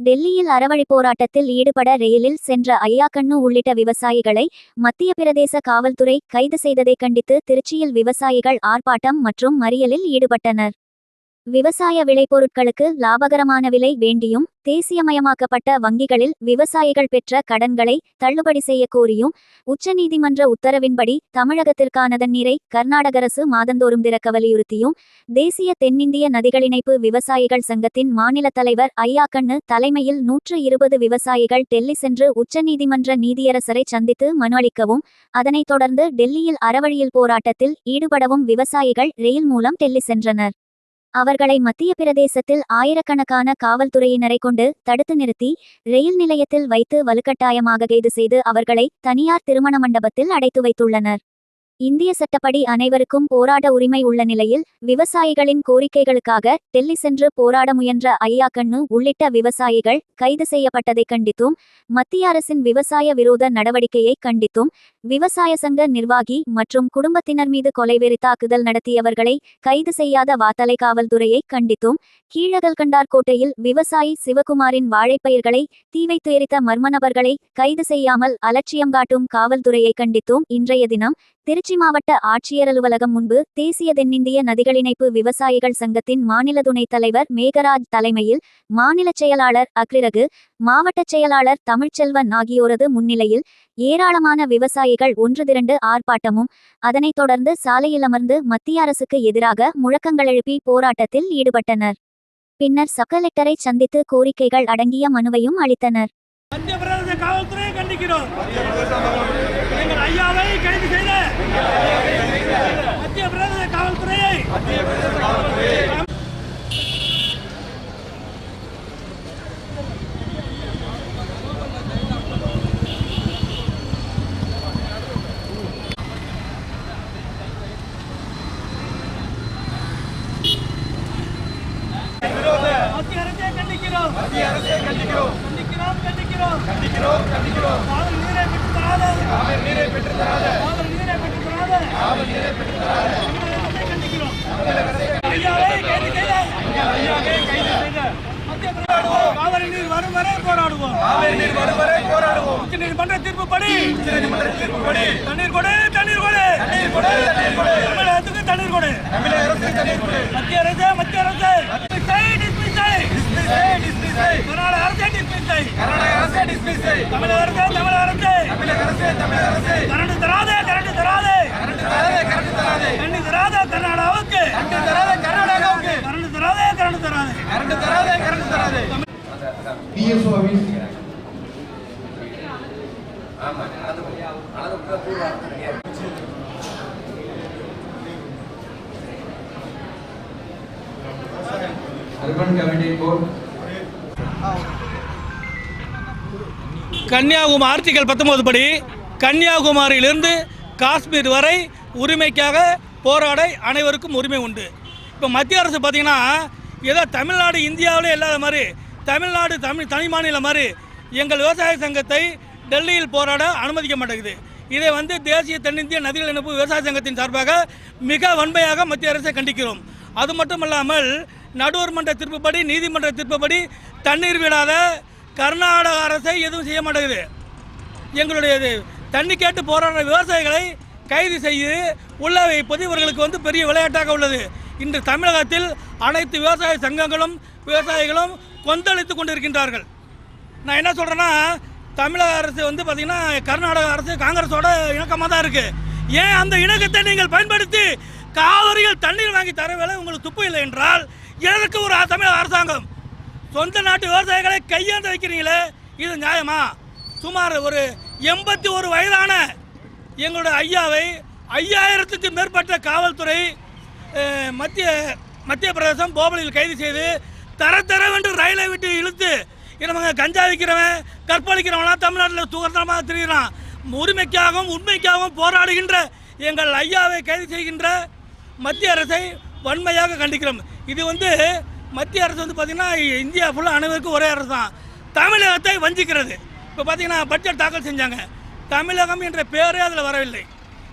டெல்லியில் அறவழி போராட்டத்தில் ஈடுபட ரெயிலில் சென்ற ஐயாக்கண்ணு உள்ளிட்ட விவசாயிகளை மத்திய பிரதேச காவல்துறை கைது செய்ததை கண்டித்து திருச்சியில் விவசாயிகள் ஆர்ப்பாட்டம் மற்றும் மறியலில் ஈடுபட்டனர். விவசாய விளைபொருட்களுக்கு லாபகரமான விலை வேண்டியும் தேசியமயமாக்கப்பட்ட வங்கிகளில் விவசாயிகள் பெற்ற கடன்களை தள்ளுபடி செய்ய கோரியும் உச்சநீதிமன்ற உத்தரவின்படி தமிழகத்திற்கான தண்ணீரை கர்நாடக அரசு மாதந்தோறும் திறக்க வலியுறுத்தியும் தேசிய தென்னிந்திய நதிகளிணைப்பு விவசாயிகள் சங்கத்தின் மாநில தலைவர் ஐயாக்கண்ணு தலைமையில் நூற்று இருபது விவசாயிகள் டெல்லி சென்று உச்சநீதிமன்ற நீதியரசரை சந்தித்து மனு அளிக்கவும் அதனைத் தொடர்ந்து டெல்லியில் அறவழியில் போராட்டத்தில் ஈடுபடவும் விவசாயிகள் ரெயில் மூலம் டெல்லி சென்றனர். அவர்களை மத்திய பிரதேசத்தில் ஆயிரக்கணக்கான காவல்துறையினரை கொண்டு தடுத்து நிறுத்தி ரயில் நிலையத்தில் வைத்து வலுக்கட்டாயமாக கைது செய்து அவர்களை தனியார் திருமண மண்டபத்தில் அடைத்து வைத்துள்ளனர். இந்திய சட்டப்படி அனைவருக்கும் போராட உரிமை உள்ள நிலையில் விவசாயிகளின் கோரிக்கைகளுக்காக டெல்லி சென்று போராட முயன்ற ஐயாக்கண்ணு உள்ளிட்ட விவசாயிகள் கைது செய்யப்பட்டதை கண்டித்தும் மத்திய அரசின் விவசாய விரோத நடவடிக்கையை கண்டித்தும் விவசாய சங்க நிர்வாகி மற்றும் குடும்பத்தினர் மீது கொலைவெறி தாக்குதல் நடத்தியவர்களை கைது செய்யாத வாத்தலை காவல்துறையை கண்டித்தும் கீழகல்கண்டார்கோட்டையில் விவசாயி சிவகுமாரின் வாழைப்பயிர்களை தீ வைத்து எரித்த மர்ம நபர்களை கைது செய்யாமல் அலட்சியம் காட்டும் காவல்துறையை கண்டித்தும் இன்றைய தினம் திருச்சி மாவட்ட ஆட்சியர் அலுவலகம் முன்பு தேசிய தென்னிந்திய நதிகளிணைப்பு விவசாயிகள் சங்கத்தின் மாநில துணைத் தலைவர் மேகராஜ் தலைமையில் மாநில செயலாளர் அக்ரிரகு மாவட்ட செயலாளர் தமிழ்ச்செல்வன் ஆகியோரது முன்னிலையில் ஏராளமான விவசாயிகள் ஒன்று திரண்டு ஆர்ப்பாட்டமும் அதனைத் தொடர்ந்து சாலையில் அமர்ந்து மத்திய அரசுக்கு எதிராக முழக்கங்கள் எழுப்பி போராட்டத்தில் ஈடுபட்டனர். பின்னர் சக்கலெக்டரை சந்தித்து கோரிக்கைகள் அடங்கிய மனுவையும் அளித்தனர். மத்திய பிரதேச காவல்துறையை கண்டிக்கிறோம். எங்கள் ஐயாவை கைது செய்த மத்திய பிரதேச காவல்துறையை மத்திய அரசை கண்டிக்கிறோம். மத்திய அரசை கண்டிக்கிறோம். கண்டிக்கிறோம் கண்டிக்கிறோம். கண்டிக்கிறோம் கண்டிக்கிறோம். காவல் நீரை பெற்று தராத காவல் நீரை பெற்று தராத காவல் நீரை பெற்று தராத காவல் நீரை பெற்று தராத கண்டிக்கிறோம். ஐயாவை கைது செய்த. ஐயாவை கைது செய்த. மத்திய போராடுவோம் காவிரி நீர் வரும் வரை போராடுவோம். காவிரி நீர் வரும் வரை போராடுவோம். உச்ச நீதிமன்ற தீர்ப்புப்படி. உச்ச நீதிமன்ற தீர்ப்புப்படி. தண்ணீர் கொடு தண்ணீர் கொடு. தண்ணீர் கொடு தண்ணீர் கொடு. தமிழகத்துக்கு தண்ணீர் கொடு. தமிழக அரசு தண்ணீர் கொடு. மத்திய அரசு மத்திய அரசு டிஸ்மிஸ் செய் டிஸ்மிஸ் செய் டிஸ்மிஸ் செய் கர்நாடக அரசு டிஸ்மிஸ் கர்நாடக அரசு டிஸ்மிஸ் தமிழக அரசு தமிழக அரசு. தமிழக அரசு தமிழக அரசு. கரண்ட் தராதே கரண்ட் தராதே. கரண்ட் தராதே கரண்ட் தராதே. கரண்ட் தராதே கர்நாடகாவுக்கு. கரண்ட் தராதே கர்நாடகாவுக்கு. கரண்ட் தராதே கரண்ட் தராதே. கரண்ட் தராதே current தராதே. PSO office urban committee board Kanniyakumari article பத்தொன்பது படி கன்னியாகுமரியிலிருந்து காஷ்மீர் வரை உரிமைக்காக போராட அனைவருக்கும் உரிமை உண்டு. இப்போ மத்திய அரசு பார்த்தீங்கன்னா ஏதோ தமிழ்நாடு இந்தியாவிலே இல்லாத மாதிரி தமிழ்நாடு தமிழ் தனி மாநிலம் மாதிரி எங்கள் விவசாய சங்கத்தை டெல்லியில் போராட அனுமதிக்க மாட்டேங்குது. இதை வந்து தேசிய தென்னிந்திய நதிகள் இணைப்பு விவசாய சங்கத்தின் சார்பாக மிக வன்மையாக மத்திய அரசை கண்டிக்கிறோம். அது மட்டும் இல்லாமல் நடுவர் மன்ற தீர்ப்புப்படி நீதிமன்ற தீர்ப்புப்படி தண்ணீர் விடாத கர்நாடக அரசை எதுவும் செய்ய மாட்டேங்குது. எங்களுடைய தண்ணி கேட்டு போராடுற விவசாயிகளை கைது செய்து உள்ள வைப்பது இவர்களுக்கு வந்து பெரிய விளையாட்டாக உள்ளது. இன்று தமிழகத்தில் அனைத்து விவசாய சங்கங்களும் விவசாயிகளும் கொந்தளித்து கொண்டிருக்கின்றார்கள். நான் என்ன சொல்கிறேன்னா தமிழக அரசு வந்து பார்த்திங்கன்னா கர்நாடக அரசு காங்கிரஸோட இணக்கமாக தான் இருக்குது ஏன் அந்த இணக்கத்தை நீங்கள் பயன்படுத்தி காவிரியில் தண்ணீர் வாங்கி தர வேலை உங்களுக்கு துப்பு இல்லை என்றால் எதற்கு ஒரு தமிழக அரசாங்கம்? சொந்த நாட்டு விவசாயிகளை கையேந்து வைக்கிறீங்களே இது நியாயமா? சுமார் ஒரு எண்பத்தி ஒரு வயதான எங்களோட ஐயாவை ஐயாயிரத்துக்கு மேற்பட்ட காவல்துறை மத்திய மத்திய பிரதேசம் போபலில் கைது செய்து தர தரவென்று ரயிலை விட்டு இழுத்து இனவங்க கஞ்சா விற்கிறவன் கற்பழிக்கிறவன்லாம் தமிழ்நாட்டில் சுதந்திரமாக திரிகிறான். உரிமைக்காகவும் உண்மைக்காகவும் போராடுகின்ற எங்கள் ஐயாவை கைது செய்கின்ற மத்திய அரசை வன்மையாக கண்டிக்கிறோம். இது வந்து மத்திய அரசு வந்து பார்த்திங்கன்னா இந்தியா ஃபுல்லாக அனைவருக்கும் ஒரே அரசு தான். தமிழகத்தை வஞ்சிக்கிறது. இப்போ பார்த்தீங்கன்னா பட்ஜெட் தாக்கல் செஞ்சாங்க. தமிழகம் என்ற பேரே அதில் வரவில்லை.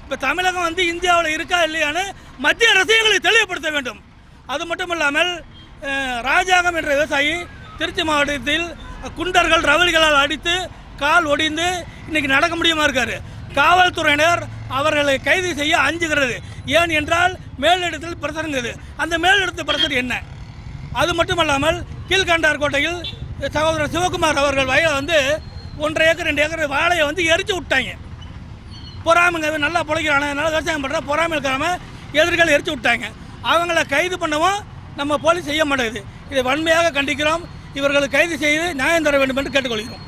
இப்போ தமிழகம் வந்து இந்தியாவில் இருக்கா இல்லையான்னு மத்திய அரசு எங்களுக்கு தெளிவுபடுத்த வேண்டும். அது மட்டும் இல்லாமல் ராஜாகம் ராஜாங்கம் என்ற விவசாயி திருச்சி மாவட்டத்தில் குண்டர்கள் ரவலிகளால் அடித்து கால் ஒடிந்து இன்னைக்கு நடக்க முடியுமா இருக்கார்? காவல்துறையினர் அவர்களை கைது செய்ய அஞ்சுகிறது. ஏன் என்றால் மேலிடத்தில் பிரசருங்கிறது அந்த மேலிடத்து பிரசர் என்ன? அது மட்டுமல்லாமல் கீழ்கண்டார் கோட்டையில் சகோதரர் சிவகுமார் அவர்கள் வயலை வந்து ஒன்றரை ஏக்கர் ரெண்டு ஏக்கர் வாழையை வந்து எரிச்சு விட்டாங்க. பொறாமைங்க நல்லா பிழைக்கிறானே நல்லா விவசாயம் பண்ணுற பொறாமை இருக்கிறாம எதிர்கள் எரிச்சு விட்டாங்க. அவங்கள கைது பண்ணவும் நம்ம போலீஸ் செய்ய மாட்டேங்குது. இதை வன்மையாக கண்டிக்கிறோம். இவர்களை கைது செய்து நியாயம் தர வேண்டும் என்று கேட்டுக்கொள்கிறோம்.